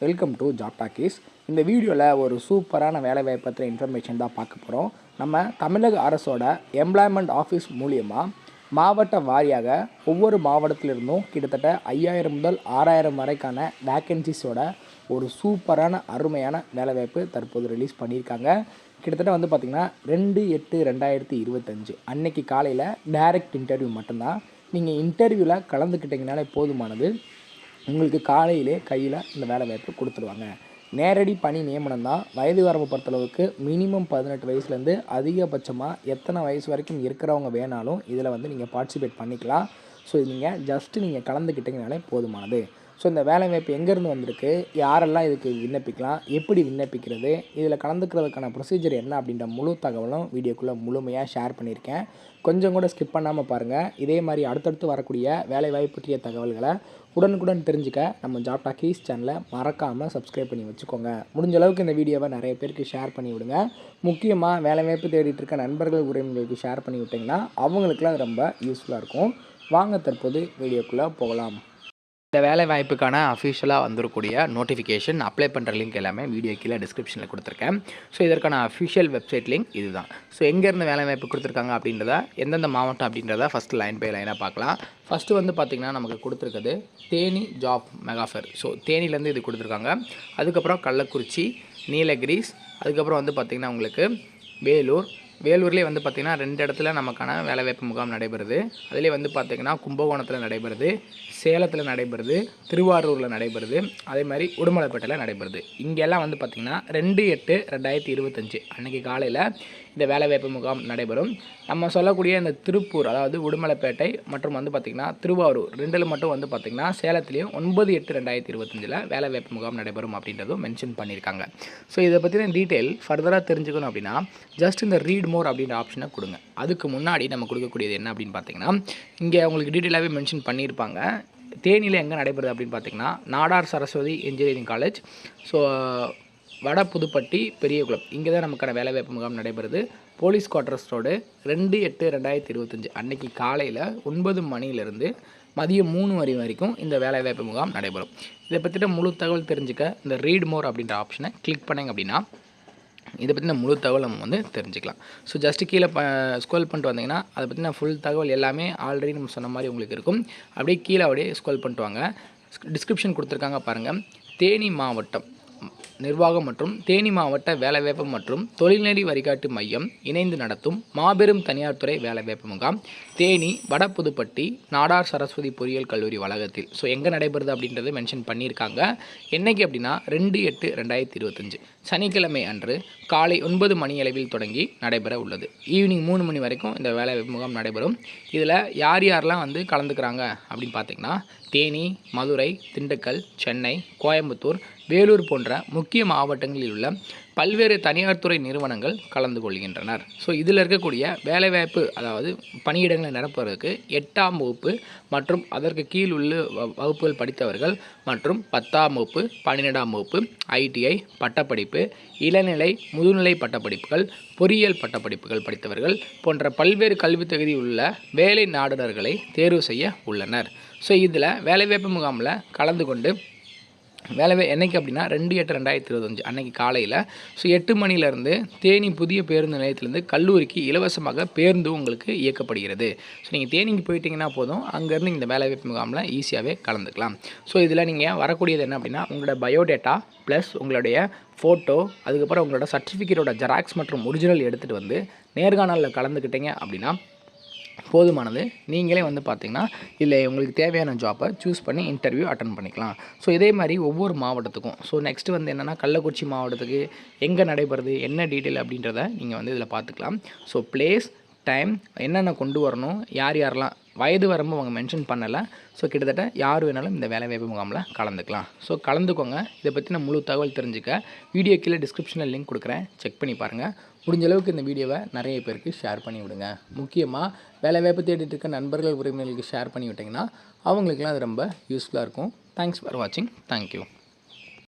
Welcome to job talkies இந்த வீடியோவில் ஒரு சூப்பரான வேலை வாய்ப்பு இன்ஃபர்மேஷன் தான் பார்க்க போகிறோம் நம்ம தமிழக அரசோட எம்ப்ளாய்மெண்ட் ஆஃபீஸ் மூலியமாக மாவட்ட வாரியாக ஒவ்வொரு மாவட்டத்திலிருந்தும் கிட்டத்தட்ட ஐயாயிரம் முதல் ஆறாயிரம் வரைக்கான வேக்கன்சிஸோட ஒரு சூப்பரான அருமையான வேலைவாய்ப்பு தற்போது ரிலீஸ் பண்ணியிருக்காங்க. கிட்டத்தட்ட வந்து பார்த்திங்கன்னா ரெண்டு எட்டு ரெண்டாயிரத்தி இருபத்தஞ்சு அன்னைக்கு காலையில் டைரக்ட் இன்டர்வியூ மட்டும்தான். நீங்கள் இன்டர்வியூவில் கலந்துக்கிட்டிங்கனாலே போதுமானது. உங்களுக்கு காலையிலே கையில் இந்த வேலை வாய்ப்பு கொடுத்துருவாங்க. நேரடி பணி நியமனம் தான். வயது வரம்பு பொறுத்தளவுக்கு மினிமம் பதினெட்டு வயசுலேருந்து அதிகபட்சமாக எத்தனை வயசு வரைக்கும் இருக்கிறவங்க வேணாலும் இதில் வந்து நீங்கள் பார்ட்டிசிபேட் பண்ணிக்கலாம். ஸோ நீங்கள் ஜஸ்ட்டு நீங்கள் கலந்துக்கிட்டிங்கனாலே போதுமானது. ஸோ இந்த வேலைவாய்ப்பு எங்கேருந்து வந்திருக்கு? யாரெல்லாம் இதுக்கு விண்ணப்பிக்கலாம்? எப்படி விண்ணப்பிக்கிறது? இதில் கலந்துக்கிறதுக்கான ப்ரொசீஜர் என்ன அப்படின்ற முழு தகவலும் வீடியோக்குள்ளே முழுமையாக ஷேர் பண்ணியிருக்கேன். கொஞ்சம் கூட ஸ்கிப் பண்ணாமல் பாருங்கள் இதே மாதிரி அடுத்தடுத்து வரக்கூடிய வேலைவாய்ப்பு பற்றிய தகவல்களை உடனுக்குடன் தெரிஞ்சுக்க நம்ம ஜாப் டாக்கீஸ் சேனலை மறக்காமல் சப்ஸ்கிரைப் பண்ணி வச்சுக்கோங்க. முடிஞ்ச அளவுக்கு இந்த வீடியோவை நிறைய பேருக்கு ஷேர் பண்ணி விடுங்க. முக்கியமாக வேலைவாய்ப்பு தேடிட்டு இருக்க நண்பர்கள் உறவினர்களுக்கு ஷேர் பண்ணி விட்டிங்கன்னா அவங்களுக்குலாம் அது ரொம்ப யூஸ்ஃபுல்லாக இருக்கும். வாங்க தற்போது வீடியோக்குள்ளே போகலாம். இந்த வேலை வாய்ப்புக்கான அஃபிஷியலாக வந்துருக்கூடிய நோட்டிஃபிகேஷன் அப்ளை பண்ணுற லிங்க் எல்லாமே வீடியோ கீழே டிஸ்கிரிப்ஷனில் கொடுத்துருக்கேன். ஸோ இதற்கான அஃபிஷியல் வெப்சைட் லிங்க் இதுதான். ஸோ எங்கேருந்து வேலை வாய்ப்பு கொடுத்துருக்காங்க அப்படின்றத எந்தெந்த மாவட்டம் அப்படின்றத ஃபஸ்ட்டு லைன் பை லைனாக பார்க்கலாம். ஃபஸ்ட்டு வந்து பார்த்திங்கன்னா நமக்கு கொடுத்துருக்குது Theni job mega fair so தேனிலேருந்து இது கொடுத்துருக்காங்க. அதுக்கப்புறம் கள்ளக்குறிச்சி நீலகிரிஸ் அதுக்கப்புறம் வந்து பார்த்திங்கன்னா உங்களுக்கு வேலூர் வேலூர்லேயே வந்து பார்த்திங்கன்னா ரெண்டு இடத்துல நமக்கான வேலைவாய்ப்பு முகாம் நடைபெறுது. அதிலே வந்து பார்த்திங்கன்னா கும்பகோணத்தில் நடைபெறுது சேலத்தில் நடைபெறுது திருவாரூரில் நடைபெறுது அதே மாதிரி உடுமலைப்பேட்டையில் நடைபெறுது. இங்கெல்லாம் வந்து பார்த்திங்கன்னா ரெண்டு எட்டு ரெண்டாயிரத்தி இருபத்தஞ்சு அன்றைக்கி காலையில் இந்த வேலைவாய்ப்பு முகாம் நடைபெறும். நம்ம சொல்லக்கூடிய இந்த திருப்பூர் அதாவது உடுமலைப்பேட்டை மற்றும் வந்து பார்த்திங்கன்னா திருவாரூர் ரெண்டில் மட்டும் வந்து பார்த்திங்கன்னா சேலத்துலேயும் ஒன்பது எட்டு ரெண்டாயிரத்தி இருபத்தஞ்சில் வேலைவாய்ப்பு முகாம் நடைபெறும் அப்படின்றதும் மென்ஷன் பண்ணியிருக்காங்க. ஸோ இதை பற்றின டீட்டெயில் ஃபர்தராக தெரிஞ்சுக்கணும் அப்படின்னா ஜஸ்ட் இந்த ரீட் மோர் அப்படின்ற ஆப்ஷனை கொடுங்க. அதுக்கு முன்னாடி நம்ம கொடுக்கக்கூடியது என்ன அப்படின்னு பார்த்தீங்கன்னா இங்கே உங்களுக்கு டீட்டெயிலாகவே மென்ஷன் பண்ணியிருப்பாங்க. தேனியில் எங்கே நடைபெறுது அப்படின்னு பார்த்தீங்கன்னா Nadar Saraswathi engineering college so Vada Pudupatti Periyakulam இங்கே தான் நமக்கான வேலைவாய்ப்பு முகாம் நடைபெறுது. போலீஸ் குவார்ட்டர்ஸ் ரோடு ரெண்டு எட்டு ரெண்டாயிரத்தி இருபத்தஞ்சி அன்னைக்கு காலையில் ஒன்பது மணியிலிருந்து மதியம் மூணு மணி வரைக்கும் இந்த வேலைவாய்ப்பு முகாம் நடைபெறும். இதை பற்றின முழு தகவல் தெரிஞ்சுக்க இந்த ரீட் மோர் அப்படின்ற ஆப்ஷனை கிளிக் பண்ணிங்க அப்படின்னா இதை பற்றின முழு தகவல் நம்ம வந்து தெரிஞ்சுக்கலாம். ஸோ ஜஸ்ட்டு கீழே ப ஸ்க்ரோல் பண்ணிட்டு வந்தீங்கன்னா அதை பற்றின ஃபுல் தகவல் எல்லாமே ஆல்ரெடி நம்ம சொன்ன மாதிரி உங்களுக்கு இருக்கும். அப்படியே கீழே அப்படியே ஸ்கோல் பண்ணிட்டு வாங்க. டிஸ்கிரிப்ஷன் கொடுத்துருக்காங்க பாருங்கள் தேனி மாவட்டம். நிர்வாகம் மற்றும் தேனி மாவட்ட வேலைவாய்ப்பு மற்றும் தொழில்நெறி வழிகாட்டு மையம் இணைந்து நடத்தும் மாபெரும் தனியார் துறை வேலைவாய்ப்பு முகாம் தேனி வடபுதுப்பட்டி நாடார் சரஸ்வதி பொறியியல் கல்லூரி வளாகத்தில். ஸோ எங்கே நடைபெறுது அப்படின்றத மென்ஷன் பண்ணியிருக்காங்க. என்னைக்கு அப்படின்னா ரெண்டு எட்டு ரெண்டாயிரத்தி இருபத்தஞ்சு. சனிக்கிழமை அன்று காலை ஒன்பது மணி அளவில் தொடங்கி நடைபெற உள்ளது. ஈவினிங் மூணு மணி வரைக்கும் இந்த வேலை முகாம் நடைபெறும். இதில் யார் யாரெல்லாம் வந்து கலந்துக்கிறாங்க அப்படின்னு பார்த்தீங்கன்னா தேனி மதுரை திண்டுக்கல் சென்னை கோயம்புத்தூர் வேலூர் போன்ற முக்கிய மாவட்டங்களில் உள்ள பல்வேறு தனியார் துறை நிறுவனங்கள் கலந்து கொள்கின்றனர். ஸோ இதில் இருக்கக்கூடிய வேலைவாய்ப்பு அதாவது பணியிடங்களை நிரப்புவதற்கு எட்டாம் வகுப்பு மற்றும் அதற்கு கீழ் உள்ள வகுப்புகள் படித்தவர்கள் மற்றும் பத்தாம் வகுப்பு பன்னிரெண்டாம் வகுப்பு ஐடிஐ பட்டப்படிப்பு இளநிலை முதுநிலை பட்டப்படிப்புகள் பொறியியல் பட்டப்படிப்புகள் படித்தவர்கள் போன்ற பல்வேறு கல்வி தகுதி உள்ள வேலை நாடுனர்களை தேர்வு செய்ய உள்ளனர். ஸோ இதில் வேலைவாய்ப்பு முகாமில் கலந்து கொண்டு வேலைவே என்னைக்கு அப்படின்னா ரெண்டு எட்டு ரெண்டாயிரத்தி இருபத்தஞ்சு அன்றைக்கி காலையில். ஸோ எட்டு மணிலேருந்து தேனி புதிய பேருந்து நிலையத்திலேருந்து கல்லூரிக்கு இலவசமாக பேருந்து உங்களுக்கு இயக்கப்படுகிறது. ஸோ நீங்கள் தேனிக்கு போயிட்டீங்கன்னா போதும். அங்கேருந்து இந்த வேலைவாய்ப்பு முகாமில் ஈஸியாகவே கலந்துக்கலாம். ஸோ இதில் நீங்கள் வரக்கூடியது என்ன அப்படின்னா உங்களோட பயோடேட்டா ப்ளஸ் உங்களுடைய ஃபோட்டோ அதுக்கப்புறம் உங்களோட சர்டிஃபிகேட்டோட ஜெராக்ஸ் மற்றும் ஒரிஜினல் எடுத்துகிட்டு வந்து நேர்காணலில் கலந்துக்கிட்டீங்க அப்படின்னா போதுமானது. நீங்களே வந்து பார்த்தீங்கன்னா இல்லை உங்களுக்கு தேவையான ஜாப்பை சூஸ் பண்ணி இன்டர்வியூ அட்டன் பண்ணிக்கலாம். ஸோ இதே மாதிரி ஒவ்வொரு மாவட்டத்துக்கும். ஸோ நெக்ஸ்ட்டு வந்து என்னென்னா கள்ளக்குறிச்சி மாவட்டத்துக்கு எங்கே நடைபெறுது என்ன டீட்டெயில் அப்படின்றத நீங்கள் வந்து இதில் பார்த்துக்கலாம். ஸோ பிளேஸ் டைம் என்னென்ன கொண்டு வரணும் யார் யாரெல்லாம் வயது வரம்பு அவங்க மென்ஷன் பண்ணலை. ஸோ கிட்டத்தட்ட யார் வேணாலும் இந்த வேலைவாய்ப்பு முகாமில் கலந்துக்கலாம். ஸோ கலந்துக்கோங்க. இதை பற்றின முழு தகவல் தெரிஞ்சுக்க. வீடியோ கீழே டிஸ்கிரிப்ஷனில் லிங்க் கொடுக்குறேன். செக் பண்ணி பாருங்கள் முடிஞ்ச அளவுக்கு இந்த வீடியோவை நிறைய பேருக்கு ஷேர் பண்ணி விடுங்க. முக்கியமாக வேலை வேப்ப தேடிட்டு இருக்க நண்பர்கள் உறவினர்களுக்கு ஷேர் பண்ணி விட்டிங்கன்னா அவங்களுக்குலாம் அது ரொம்ப யூஸ்ஃபுல்லாக இருக்கும். தேங்க்ஸ் ஃபார் வாட்சிங் தேங்க்யூ